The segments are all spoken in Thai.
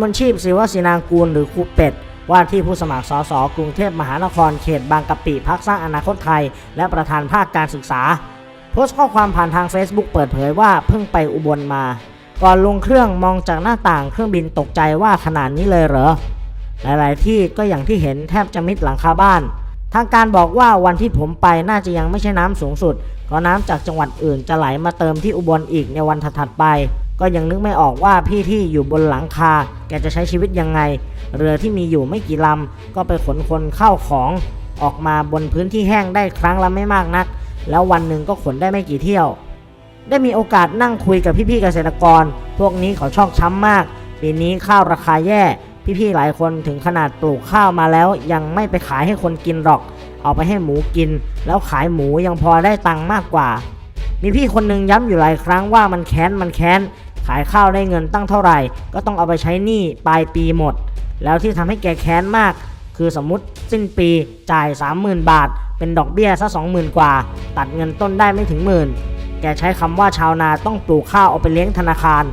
มนชีพศิวศินางกูลหรือครูเป็ดว่าที่ผู้สมัครสสกรุงเทพมหานครเขตบางกะปิพักสร้างอนาคตไทย และประธานภาคการศึกษา โพสต์ข้อความผ่านทาง Facebook เปิดเผยว่าเพิ่งไปอุบลมา ก่อนลงเครื่องมองจากหน้าต่างเครื่องบินตกใจว่าขนาดนี้เลยเหรอ หลายๆ ที่ก็อย่างที่เห็นแทบจะมิดหลังคาบ้าน ทางการบอกว่าวันที่ผมไปน่าจะยังไม่ใช่น้ำสูงสุดเพราะน้ำจากจังหวัดอื่นจะไหลมาเติมที่อุบลอีกในวันถัดๆไป ก็ยังนึกไม่ออกว่าพี่ที่อยู่บนหลังคา แกจะใช้ชีวิตยังไง เรือที่มีอยู่ไม่กี่ลำก็ไปขนคนเข้าของออกมาบนพื้นที่แห้งได้ครั้งละไม่มากนัก แล้ววันหนึ่งก็ขนได้ไม่กี่เที่ยว ได้มีโอกาสนั่งคุยกับพี่ๆเกษตรกร พวกนี้เขาชอกช้ำมาก ปีนี้ข้าวราคาแย่ พี่ๆหลายคนถึงขนาดปลูกข้าวมาแล้ว ยังไม่ไปขายให้คนกินหรอก เอาไปให้หมูกิน แล้วขายหมูยังพอได้ตังค์มากกว่า มีพี่คนหนึ่งย้ำอยู่หลายครั้งว่ามันแค้นมันแค้น ขายข้าวได้เงินตั้งเท่าไหร่ ก็ต้องเอาไปใช้หนี้ปลายปีหมด แล้วที่ทำให้แกแค้นมาก คือสมมติสิ้นปีจ่าย 30,000 บาท เป็นดอกเบี้ยซะ20,000 กว่า ตัดเงินต้นได้ไม่ถึงหมื่น แกใช้คำว่าชาวนาต้องปลูกข้าวเอาไปเลี้ยงธนาคาร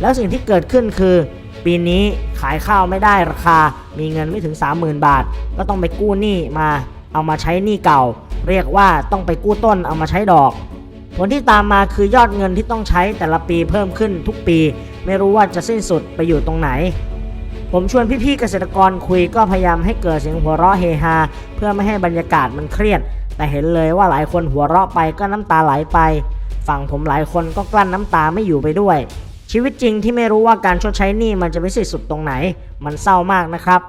แล้วสิ่งที่เกิดขึ้นคือ ปีนี้ขายข้าวไม่ได้ราคา มีเงินไม่ถึง 30,000 บาท ก็ต้องไปกู้หนี้มา เอามาใช้หนี้เก่า เรียกว่าต้องไปกู้ต้นเอามาใช้ดอก ผลที่ตามมาคือยอดเงินที่ต้องใช้แต่ละปีเพิ่มขึ้นทุกปี ไม่รู้ว่าจะสิ้นสุดไปอยู่ตรงไหน ผมชวนพี่ๆเกษตรกรคุยก็พยายามให้เกิดเสียงหัวเราะเฮฮาเพื่อไม่ให้บรรยากาศมันเครียด แต่เห็นเลยว่าหลายคนหัวเราะไปก็น้ำตาไหลไปฝั่งผมหลายคนก็กลั้นน้ำตาไม่อยู่ไปด้วย ชีวิตจริงที่ไม่รู้ว่าการชดใช้หนี้มันจะไปสิ้นสุดตรงไหน มันเศร้ามากนะครับ